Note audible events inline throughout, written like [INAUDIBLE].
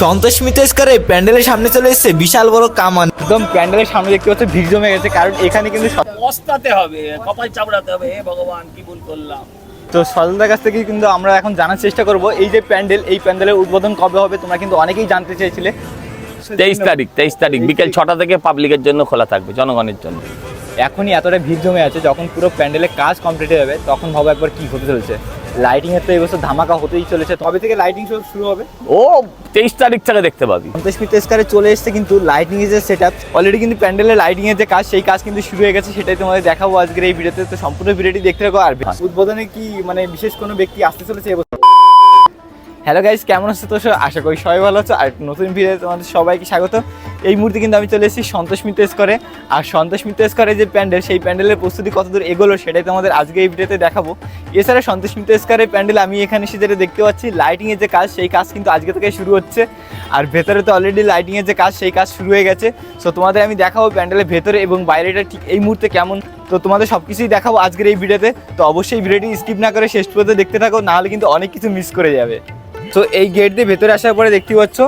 সন্তোষ মিতেশকারে প্যান্ডেলের সামনে চলে এসেছে বিশাল বড় কামান। একদম প্যান্ডেলের সামনে দেখতে পাচ্ছ ভিড় জমে গেছে কারণ এখানে কিন্তু পস্তাতে হবে কপাল চাপড়াতে হবে। হে ভগবান কি ভুল করলাম। তো সজলদার কাছ থেকে কিন্তু আমরা এখন জানার চেষ্টা করব এই যে প্যান্ডেল এই প্যান্ডেলের উদ্বোধন কবে হবে তোমরা কিন্তু অনেকেই জানতে চেয়েছিলে। তেইশ তারিখ তেইশ তারিখ বিকেল ছটা থেকে পাবলিকের জন্য খোলা থাকবে জনগণের জন্য। এখনই এতটা ভিড় জমে আছে যখন পুরো প্যান্ডেলের কাজ কমপ্লিট হয়ে যাবে তখন ভাবো একবার কি হতে চলেছে। লাইটিং এর তো এই বছর ধামাকা হতেই চলেছে। তবে থেকে লাইটিং শো শুরু হবে। ও তেইশ তারিখ থেকে দেখতে পাবি। সন্তোষ মিতেশকারে চলে এসেছে কিন্তু লাইটিং এর যে সেট আপ অলরেডি কিন্তু প্যান্ডেলের লাইটিং এর যে কাজ সেই কাজ কিন্তু শুরু হয়ে গেছে সেটাই তোমাদের দেখাবো আজকের এই ভিডিওতে। তো সম্পূর্ণ ভিডিওটি দেখতে থাকো আর উদ্বোধনে কি মানে বিশেষ কোনো ব্যক্তি আসতে চলেছে এবছর হ্যালো গাইস কেমন আছো তো? আশা করি সবাই ভালো আছো। আর নতুন ভিডিও তোমাদের সবাইকে স্বাগত। এই মুহূর্তে কিন্তু আমি চলে এসেছি সন্তোষ মিত্র স্কোয়ারে আর সন্তোষ মিত্র স্কোয়ারে যে প্যান্ডেল, সেই প্যান্ডেলের প্রস্তুতি কতদূর এগোলো সেটাই তোমাদের আজকে এই ভিডিওতে দেখাবো। এছাড়া সন্তোষ মিত্র স্কোয়ারের প্যান্ডেল আমি এখানে এসে যেটা দেখতে পাচ্ছি লাইটিংয়ের যে কাজ, সেই কাজ কিন্তু আজকে থেকে শুরু হচ্ছে। আর ভেতরে তো অলরেডি লাইটিংয়ের যে কাজ, সেই কাজ শুরু হয়ে গেছে। সো তোমাদের আমি দেখাবো প্যান্ডেলের ভেতরে এবং বাইরেটা ঠিক এই মুহূর্তে কেমন। তো তোমাদের সব কিছুই দেখাবো আজকের এই ভিডিওতে তো। অবশ্যই ভিডিওটি স্কিপ না করে শেষ পর্যন্ত দেখতে থাকো, নাহলে কিন্তু অনেক কিছু মিস করে যাবে। তো এই গেট দিয়ে ভেতরে আসার পরে দেখতে পাচ্ছ,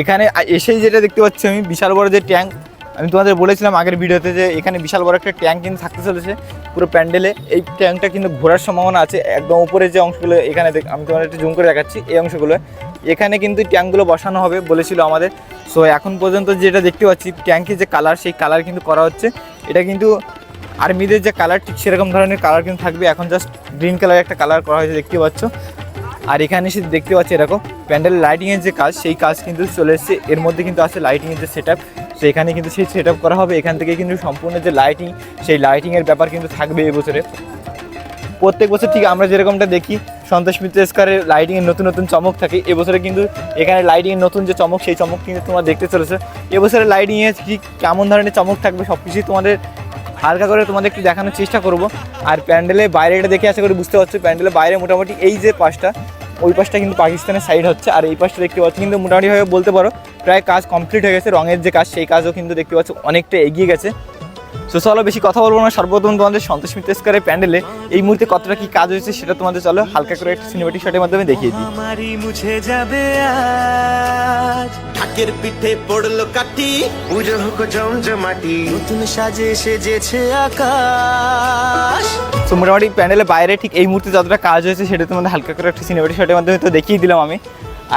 এখানে এসেই যেটা দেখতে পাচ্ছি আমি, বিশাল বড় যে ট্যাঙ্ক আমি তোমাদের বলেছিলাম আগের ভিডিওতে যে এখানে বিশাল বড় একটা ট্যাঙ্ক কিন্তু থাকতে চলেছে, পুরো প্যান্ডেলে। এই ট্যাঙ্কটা কিন্তু ঘোরার সম্ভাবনা আছে, একদম উপরে যে অংশগুলো, এখানে আমি তোমাদের একটু জুম করে দেখাচ্ছি, এই অংশগুলো। এখানে কিন্তু ট্যাঙ্কগুলো বসানো হবে বলেছিল আমাদের। সো এখন পর্যন্ত যেটা দেখতে পাচ্ছি ট্যাঙ্কের যে কালার সেই কালার কিন্তু করা হচ্ছে। এটা কিন্তু আর্মিদের যে কালার ঠিক সেরকম ধরনের কালার কিন্তু থাকবে। এখন জাস্ট গ্রিন কালার একটা কালার করা হয়েছে, দেখতে পাচ্ছ। আর এখানে এসে দেখতে পাচ্ছি, এরকম প্যান্ডেল লাইটিংয়ের যে কাজ, সেই কাজ কিন্তু চলে এসেছে। এর মধ্যে কিন্তু আছে লাইটিংয়ের যে সেট আপ তো এখানে কিন্তু সেই সেট আপ করা হবে। এখান থেকে কিন্তু সম্পূর্ণ যে লাইটিং সেই লাইটিংয়ের ব্যাপার কিন্তু থাকবে এবছরে। প্রত্যেক বছর ঠিক আমরা যেরকমটা দেখি, সন্তোষ মিত্র স্কারের লাইটিংয়ের নতুন নতুন চমক থাকে। এবছরে কিন্তু এখানে লাইটিংয়ের নতুন যে চমক, সেই চমক কিন্তু তোমরা দেখতে চলেছে। এবছরের লাইটিংয়ে ঠিক কেমন ধরনের চমক থাকবে সব কিছুই তোমাদের হালকা করে তোমাদের একটু দেখানোর চেষ্টা করব। আর প্যান্ডেলের বাইরেটা দেখে আশা করি বুঝতে পারছ, প্যান্ডেলের বাইরে মোটামুটি এই যে পাশটা ওই পাশটা কিন্তু পাকিস্তানের সাইড হচ্ছে, আর এই পাশটা দেখতে পাচ্ছি কিন্তু মোটামুটিভাবে বলতে পারো, প্রায় কাজ কমপ্লিট হয়ে গেছে, রঙের যে কাজ, সেই কাজও কিন্তু দেখতে পাচ্ছ, অনেকটা এগিয়ে গেছে। সো চলো বেশি কথা বলব না। সর্বপ্রথম তোমাদের সন্তোষ মিত্র স্কোয়ারের প্যান্ডেলে এই মুহূর্তে কতটা কি কাজ হয়েছে সেটা তোমাদের চলো হালকা করে একটা সিনেমেটিক শটের মাধ্যমে দেখিয়ে দিই। আমারই মুছে যাবে আজ। ঢাকের পিঠে পড়ল কাটি পুজো হোক জমজমাটি। নতুন সাজে সেজেছে আকাশ। সো মোটামুটি প্যান্ডেলের বাইরে ঠিক এই মুহূর্তে যতটা কাজ হয়েছে সেটা তোমাদের হালকা করে একটা সিনেমেটিক শটের মাধ্যমে তো দেখিয়ে দিলাম আমি।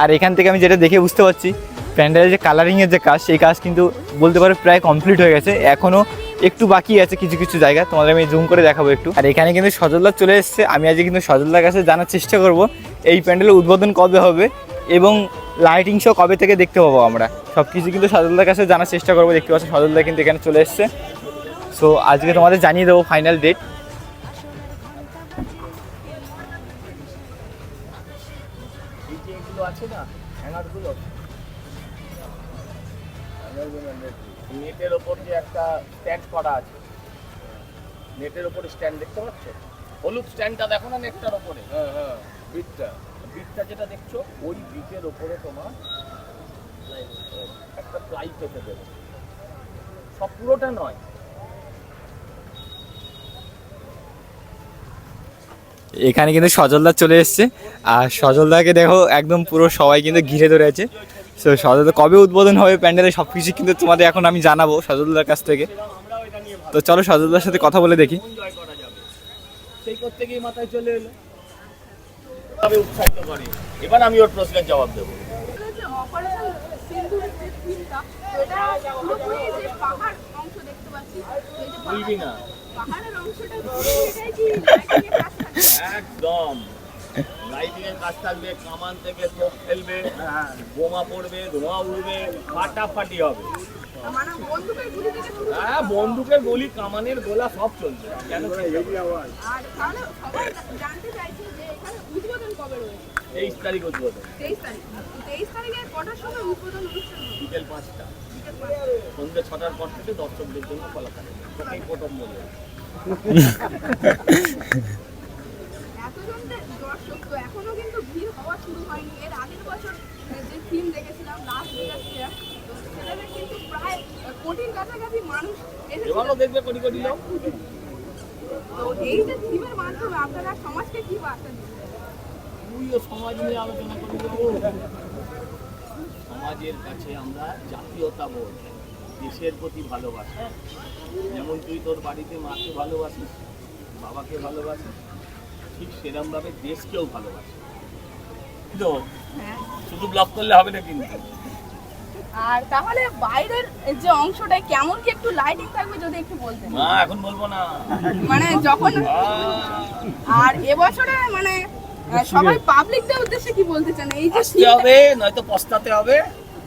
আর এখান থেকে আমি যেটা দেখে বুঝতে পারছি প্যান্ডেলের যে কালারিংয়ের যে কাজ সেই কাজ কিন্তু বলতে পারো প্রায় কমপ্লিট হয়ে গেছে। এখনও একটু বাকি আছে কিছু কিছু জায়গা। তোমাদের আমি জুম করে দেখাবো একটু। আর এখানে কিন্তু সজলদার চলে এসেছে। আমি আজকে কিন্তু সজলদার কাছে জানার চেষ্টা করব, এই প্যান্ডেলের উদ্বোধন কবে হবে এবং লাইটিং শো কবে থেকে দেখতে পাবো আমরা। সব কিছু কিন্তু সজলদার কাছে জানার চেষ্টা করব। দেখতে পাচ্ছি সজলদা কিন্তু এখানে চলে এসেছে। সো আজকে তোমাদের জানিয়ে দেবো ফাইনাল ডেট আছে না হ্যাঙ্গারগুলো নেটের যে একটা স্ট্যান্ড করা আছে। নেটের ওপরে স্ট্যান্ড দেখতে পাচ্ছ? হলুদ স্ট্যান্ডটা দেখো না নেটটার ওপরে? হ্যাঁ হ্যাঁ বিটটা যেটা দেখছ, ওই বিটের ওপরে তোমার একটা প্লাই পেতে দেবে। সব পুরোটা নয়। এখানে কিন্তু সজলদা চলে এসছে। আর সজলদাকে দেখো, একদম পুরো সবাই কিন্তু ঘিরে ধরে আছে। তো সজলদা কবে উদ্বোধন হবে প্যান্ডেলে সব কিছু কিন্তু তোমাদের এখন আমি জানাব সজলদার কাছ থেকে। তো চলো সজলদার সাথে কথা বলে দেখি। এনজয় করা যাবে সেই করতে মাথায় চলে এলো। তবে উৎসাহিত করে। এবার আমি ওর প্রশ্নের জবাব দেবো? [LAUGHS] একদম। লাইটিং এর কাজ থাকবে, কামান থেকে তোপ ফেলবে বোমা পড়বে, ধোঁয়া উড়বে, ফাটাফাটি হবে। হ্যাঁ বন্দুকের গুলি, কামানের গোলা, সব চলবে। কেন তেইশ তারিখ উদ্বোধন? বিকেল পাঁচটা। সন্ধ্যে ছটার পর থেকে দর্শকদের জন্য খোলা থাকে প্রথম বলব [LAUGHS] এতজন দর্শক তো এখনও কিন্তু ভিড় হওয়া শুরু হয়নি। এর আগের বছর যে ফিল্ম দেখেছিলাম লাস্ট ভেগাস ফেয়ার তো সেখানে কিন্তু প্রায় কোটির কাছাকাছি মানুষ এসেছিল। দেখবে কোটি কোটি লোক। তো এই যে থিমের মাধ্যমে আপনারা সমাজকে কি বার্তা দিচ্ছেন তুইও সমাজ নিয়ে আলোচনা বাবু কাছে আমরা জাতীয়তা বোধ দেশের প্রতি ভালোবাসা। যেমন তুই তোর বাড়িতে মাকে ভালোবাসিস বাবাকে ভালোবাসিস ঠিক সেরমভাবে দেশকেও ভালোবাসিস তো হ্যাঁ। শুধু ব্লক করলে হবে না কিন্তু। আর তাহলে বাইরের যে অংশটা কেমন কি একটু লাইটিং থাকবে যদি একটু বলতেন? মা এখন বলব না। মানে যখন আর এবছরে মানে সবাই পাবলিকদের উদ্দেশ্যে কি বলতে চান? এই যে হবে নয়তো পস্তাতে হবে।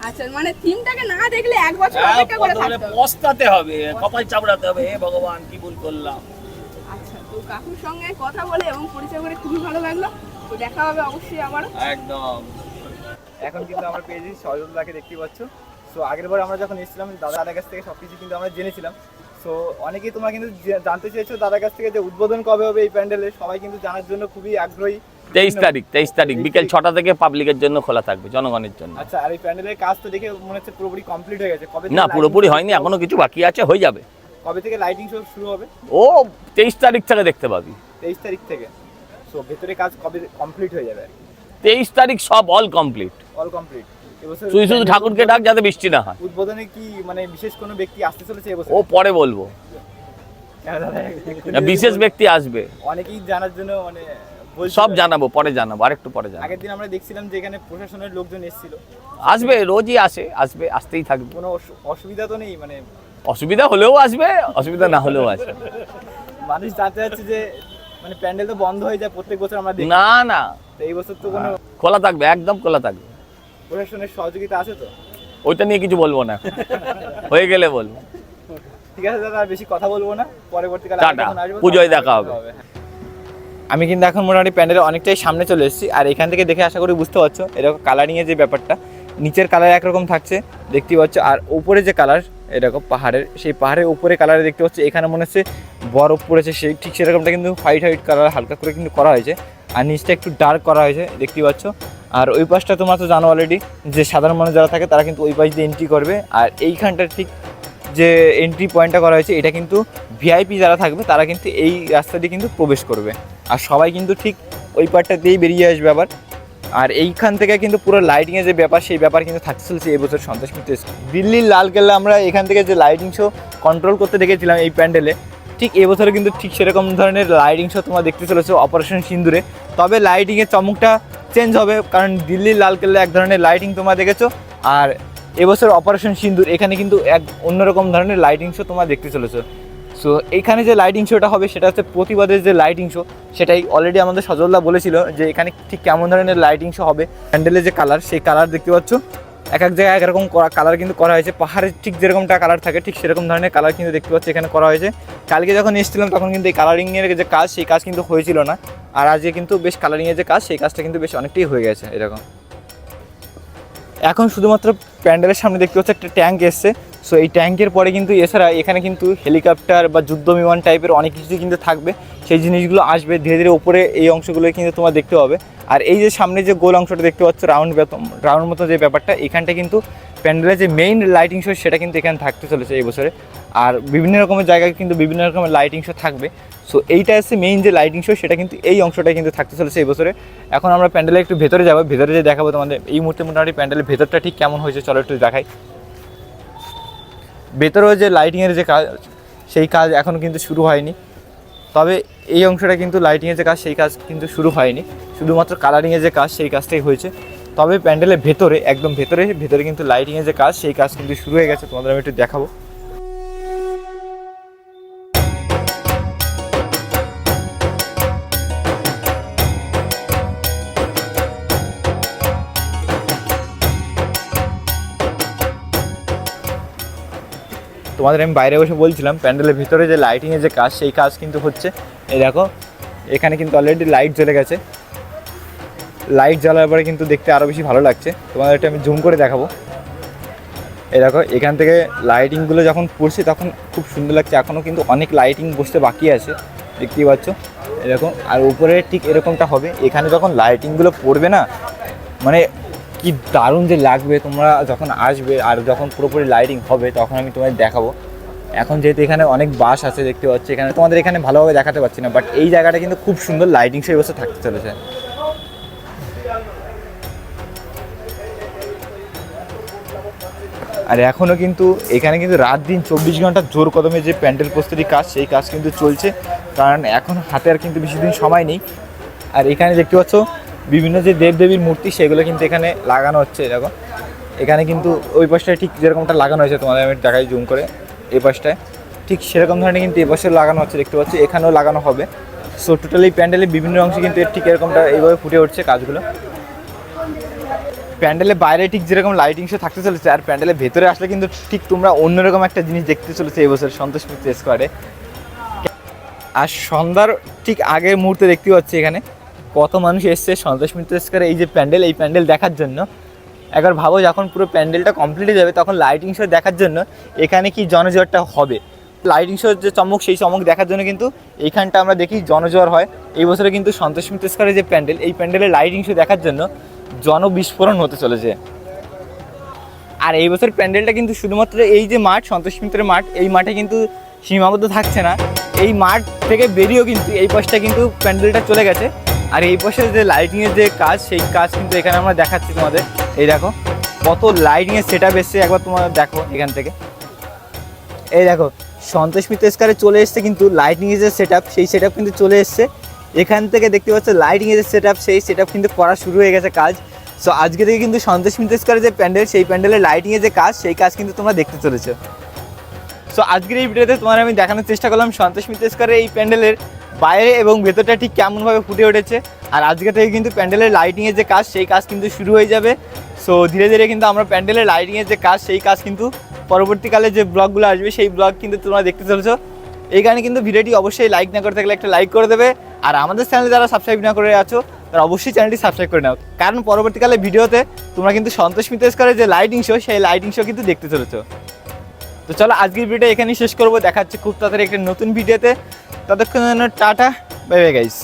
আচ্ছা মানে থিমটাকে না দেখলে এক বছর হ্যাঁ, অপেক্ষা করে থাকতে হবে। পস্তাতে হবে কপাল চাপড়াতে হবে। হে ভগবান কি ভুল করলাম। আচ্ছা তো কাকুর সঙ্গে কথা বলে এবং পরিচয় করে খুবই ভালো লাগল। তো দেখা হবে অবশ্যই আবারও। একদম। এখন কিন্তু আমরা পেয়েছি সজলদাকে দেখতে পাচ্ছ। সো আগের বার আমরা যখন এসেছিলাম দাদা দাদার কাছ থেকে সব কিছু কিন্তু আমরা জেনেছিলাম। সো অনেকেই তোমরা কিন্তু জানতে চেয়েছো দাদার কাছ থেকে যে উদ্বোধন কবে হবে এই প্যান্ডেলের সবাই কিন্তু জানার জন্য খুবই আগ্রহী। তেইশ তারিখ তেইশ তারিখ বিকেল ছটা থেকে পাবলিকের জন্য খোলা থাকবে জনগণের জন্য। আচ্ছা আর এই প্যান্ডেলের কাজ তো দেখে মনে হচ্ছে পুরোপুরি কমপ্লিট হয়ে গেছে। কবে না পুরোপুরি হয়নি এখনও কিছু বাকি আছে হয়ে যাবে। কবে থেকে লাইটিং শো শুরু হবে? ও তেইশ তারিখ থেকে দেখতে পাবি। তেইশ তারিখ থেকে। সো ভেতরে কাজ কবে কমপ্লিট হয়ে যাবে? তেইশ তারিখ সব অল কমপ্লিট অল কমপ্লিট তুই শুধু ঠাকুরকে ডাক যাতে বৃষ্টি না হয়। উদ্বোধনে কি মানে বিশেষ কোনো ব্যক্তি আসতে চলেছে এবছর? ও পরে বলব। হ্যাঁ, না, বিশেষ ব্যক্তি আসবে। অনেকেই জানার জন্য মানে সব জানাব পরে জানাব আরেকটু পরে জানাব। আগের দিন আমরা দেখছিলাম যে এখানে প্রশাসনের লোকজন এসেছিল। আসবে রোজই আসে আসবে আসতেই থাকবে। কোনো অসুবিধা তো নেই মানে অসুবিধা হলেও আসবে অসুবিধা না হলেও আসবে। মানুষ জানতে চাচ্ছে যে মানে প্যান্ডেল তো বন্ধ হয়ে যায় প্রত্যেক বছর আমরা দেখি। না না। তো এই বছর তো কোনো খোলা থাকবে একদম খোলা থাকবে। প্রশাসনের সহযোগিতা আছে তো? ওইটা নিয়ে কিছু বলব না। হয়ে গেলে বলব। ঠিক আছে দাদা আর বেশি কথা বলব না। পরবর্তীকালে টাটা, আসব পুজোয় দেখা হবে। আমি কিন্তু এখন মোটামুটি প্যান্ডেলের অনেকটাই সামনে চলে এসেছি আর এখান থেকে দেখে আশা করি বুঝতে পারছ এরকম কালারিংয়ের যে ব্যাপারটা নিচের কালার একরকম থাকছে দেখতে পাচ্ছ আর উপরে যে কালার এরকম পাহাড়ের, সেই পাহাড়ের উপরে কালারে দেখতে পাচ্ছ, এখানে মনে হচ্ছে বরফ পড়েছে, সেই ঠিক সেরকমটা কিন্তু হোয়াইট হোয়াইট কালার হালকা করে কিন্তু করা হয়েছে, আর নিচটা একটু ডার্ক করা হয়েছে, দেখতে পাচ্ছ। আর ওই পাশটা তোমরা তো জানো অলরেডি যে সাধারণ মানুষ যারা থাকে তারা কিন্তু ওই পাশ দিয়ে এন্ট্রি করবে, আর এইখানটা ঠিক যে এন্ট্রি পয়েন্টটা করা হয়েছে, এটা কিন্তু ভিআইপি যারা থাকবে তারা কিন্তু এই রাস্তা দিয়ে কিন্তু প্রবেশ করবে। আর সবাই কিন্তু ঠিক ওই পার্টটা দিয়েই বেরিয়ে আসবে আবার। আর এইখান থেকে কিন্তু পুরো লাইটিংয়ের যে ব্যাপার, সেই ব্যাপার কিন্তু থাকতে চলছে এবছর সন্তোষ মিত্র দিল্লির লাল লালকেল্লা আমরা এখান থেকে যে লাইটিং শো কন্ট্রোল করতে দেখেছিলাম এই প্যান্ডেলে, ঠিক এবছরে কিন্তু ঠিক সেরকম ধরনের লাইটিং শো তোমরা দেখতে চলেছো অপারেশন সিন্দুরে তবে লাইটিংয়ের চমকটা চেঞ্জ হবে, কারণ দিল্লির লাল লালকেল্লা এক ধরনের লাইটিং তোমরা দেখেছ, আর এবছর অপারেশন সিন্দুর এখানে কিন্তু এক অন্যরকম ধরনের লাইটিং শো তোমরা দেখতে চলেছো। সো এখানে যে লাইটিং শোটা হবে, সেটা হচ্ছে প্রতিবাদের যে লাইটিং শো সেটাই অলরেডি আমাদের সজলদা বলেছিল যে এখানে ঠিক কেমন ধরনের লাইটিং শো হবে প্যান্ডেলের যে কালার সেই কালার দেখতে পাচ্ছ। এক এক জায়গায় একরকম কালার কিন্তু করা হয়েছে। পাহাড়ের ঠিক যেরকমটা কালার থাকে, ঠিক সেরকম ধরনের কালার কিন্তু দেখতে পাচ্ছি এখানে করা হয়েছে। কালকে যখন এসেছিলাম, তখন কিন্তু এই কালারিংয়ের যে কাজ, সেই কাজ কিন্তু হয়েছিল না। আর আজকে কিন্তু বেশ কালারিংয়ের যে কাজ, সেই কাজটা কিন্তু বেশ অনেকটাই হয়ে গেছে, এরকম। এখন শুধুমাত্র প্যান্ডেলের সামনে দেখতে পাচ্ছি একটা ট্যাঙ্ক এসছে। সো এই ট্যাঙ্কের পরে কিন্তু এছাড়া এখানে কিন্তু হেলিকপ্টার বা যুদ্ধ বিমান টাইপের অনেক কিছু কিন্তু থাকবে। সেই জিনিসগুলো আসবে ধীরে ধীরে উপরে এই অংশগুলো কিন্তু তোমার দেখতে পাবে আর এই যে সামনে যে গোল অংশটা দেখতে পাচ্ছ রাউন্ড রাউন্ড মতো যে ব্যাপারটা, এখানটা কিন্তু প্যান্ডেলের যে মেইন লাইটিং শো সেটা কিন্তু এখানে থাকতে চলেছে এই বছরে। আর বিভিন্ন রকমের জায়গায় কিন্তু বিভিন্ন রকমের লাইটিং শো থাকবে। সো এইটা হচ্ছে মেইন যে লাইটিং শো সেটা কিন্তু এই অংশটা কিন্তু থাকতে চলেছে এই বছরে। এখন আমরা প্যান্ডেলে একটু ভেতরে যাব। ভেতরে যে দেখাবো তোমাদের, এই মুহূর্তে মোটামুটি প্যান্ডেলের ভেতরটা ঠিক কেমন হয়েছে, চলো একটু দেখাই। ভেতরেও যে লাইটিংয়ের যে কাজ, সেই কাজ এখনও কিন্তু শুরু হয়নি। তবে এই অংশটা কিন্তু লাইটিংয়ের যে কাজ, সেই কাজ কিন্তু শুরু হয়নি। শুধুমাত্র কালারিংয়ের যে কাজ, সেই কাজটাই হয়েছে। তবে প্যান্ডেলের ভেতরে, একদম ভেতরে ভেতরে কিন্তু লাইটিংয়ের যে কাজ, সেই কাজ কিন্তু শুরু হয়ে গেছে। তোমাদের আমি একটু দেখাবো। তোমাদের আমি বাইরে বসে বলছিলাম, প্যান্ডেলের ভিতরে যে লাইটিংয়ের যে কাজ, সেই কাজ কিন্তু হচ্ছে। এই দেখো, এখানে কিন্তু অলরেডি লাইট জ্বলে গেছে। লাইট জ্বালার পরে কিন্তু দেখতে আরও বেশি ভালো লাগছে। তোমাদের একটু আমি জুম করে দেখাবো। এই দেখো, এখান থেকে লাইটিংগুলো যখন পড়ছে, তখন খুব সুন্দর লাগছে। এখনও কিন্তু অনেক লাইটিং বসতে বাকি আছে। দেখতেই পাচ্ছ? এরকম আর উপরে ঠিক এরকমটা হবে। এখানে যখন লাইটিংগুলো পড়বে না মানে কি দারুণ যে লাগবে তোমরা যখন আসবে আর যখন পুরোপুরি লাইটিং হবে, তখন আমি তোমাদের দেখাবো। এখন যেহেতু এখানে অনেক বাস আছে, দেখতে পাচ্ছি, এখানে তোমাদের এখানে ভালোভাবে দেখাতে পারছি না বাট এই জায়গাটা কিন্তু খুব সুন্দর লাইটিং সেই বছর থাকতে চলেছে। আর এখনও কিন্তু এখানে কিন্তু রাত দিন চব্বিশ ঘণ্টা জোর কদমে যে প্যান্ডেল প্রস্তুতি কাজ, সেই কাজ কিন্তু চলছে। কারণ এখন হাতে আর কিন্তু বেশি দিন সময় নেই। আর এখানে দেখতে পাচ্ছ বিভিন্ন যে দেবদেবীর মূর্তি, সেগুলো কিন্তু এখানে লাগানো হচ্ছে এরকম এখানে কিন্তু ওই পাশটায় ঠিক যেরকমটা লাগানো হয়েছে, তোমাদের আমি দেখাই জুম করে, এই পাশটায়। ঠিক সেরকম ধরনের কিন্তু এই পাশে লাগানো হচ্ছে, দেখতে পাচ্ছি, এখানেও লাগানো হবে। সো টোটালি প্যান্ডেলের বিভিন্ন অংশে কিন্তু এর ঠিক এরকমটা এইভাবে ফুটে উঠছে কাজগুলো। প্যান্ডেলের বাইরে ঠিক যেরকম লাইটিং শো থাকতে চলেছে, আর প্যান্ডেলের ভেতরে আসলে কিন্তু ঠিক তোমরা অন্যরকম একটা জিনিস দেখতে চলেছে এই বছর, সন্তোষ মিত্র স্কোয়ারে আর সন্ধ্যার ঠিক আগের মুহূর্তে দেখতে পাচ্ছি এখানে কত মানুষ এসছে, সন্তোষ মিত্র এই যে প্যান্ডেল, এই প্যান্ডেল দেখার জন্য। একবার ভাবো যখন পুরো প্যান্ডেলটা কমপ্লিট হয়ে যাবে, তখন লাইটিং শো দেখার জন্য এখানে কি জনজোয়ারটা হবে? লাইটিং শোর যে চমক, সেই চমক দেখার জন্য কিন্তু এইখানটা আমরা দেখি জনজোয়ার হয়। এই বছরে কিন্তু সন্তোষ মিত্র স্কোয়ারে যে প্যান্ডেল, এই প্যান্ডেলের লাইটিং শো দেখার জন্য জনবিস্ফোরণ হতে চলেছে। আর এই বছর প্যান্ডেলটা কিন্তু শুধুমাত্র এই যে মাঠ, সন্তোষ মিত্রের মাঠ, এই মাঠে কিন্তু সীমাবদ্ধ থাকছে না। এই মাঠ থেকে বেরিয়েও কিন্তু এই পাশটা কিন্তু প্যান্ডেলটা চলে গেছে। আর এই পাশে যে লাইটিংয়ের যে কাজ, সেই কাজ কিন্তু এখানে আমরা দেখাচ্ছি তোমাদের। এই দেখো, কত লাইটিংয়ের সেট আপ এসছে, একবার তোমাদের দেখো এখান থেকে। এই দেখো, সন্তোষ মিত্র স্কারে চলে এসছে কিন্তু লাইটিংয়ের যে সেট সেই সেট কিন্তু চলে এসছে। এখান থেকে দেখতে পাচ্ছ লাইটিংয়ের যে সেট সেই সেট কিন্তু করা শুরু হয়ে গেছে কাজ। সো আজকে থেকে কিন্তু সন্তোষ মিত্র যে প্যান্ডেল, সেই প্যান্ডেলের লাইটিংয়ের যে কাজ, সেই কাজ কিন্তু তোমরা দেখতে চলেছো। সো আজকের এই ভিডিওতে তোমার আমি দেখানোর চেষ্টা করলাম সন্তোষ মিত্র স্কোয়ারের এই প্যান্ডেলের বাইরে এবং ভেতরটা ঠিক কেমনভাবে ফুটে উঠেছে। আর আজকে থেকে কিন্তু প্যান্ডেলের লাইটিংয়ের যে কাজ, সেই কাজ কিন্তু শুরু হয়ে যাবে। সো ধীরে ধীরে কিন্তু আমরা প্যান্ডেলের লাইটিংয়ের যে কাজ, সেই কাজ কিন্তু পরবর্তীকালে যে ব্লগগুলো আসবে, সেই ব্লগ কিন্তু তোমরা দেখতে চলেছো। কারণে কিন্তু ভিডিওটি অবশ্যই লাইক না করে থাকলে একটা লাইক করে দেবে। আর আমাদের চ্যানেলে যারা সাবস্ক্রাইব না করে আছো, তারা অবশ্যই চ্যানেলটি সাবস্ক্রাইব করে নাও। কারণ পরবর্তীকালে ভিডিওতে তোমরা কিন্তু সন্তোষ মিত্র স্কোয়ারের যে লাইটিং শো সেই লাইটিং শো কিন্তু দেখতে চলেছো। তো চলো আজকের ভিডিও এখানেই শেষ করব। দেখা হচ্ছে খুব তাড়াতাড়ি একটা নতুন ভিডিওতে। ততক্ষণ টাটা বাই বাই গাইস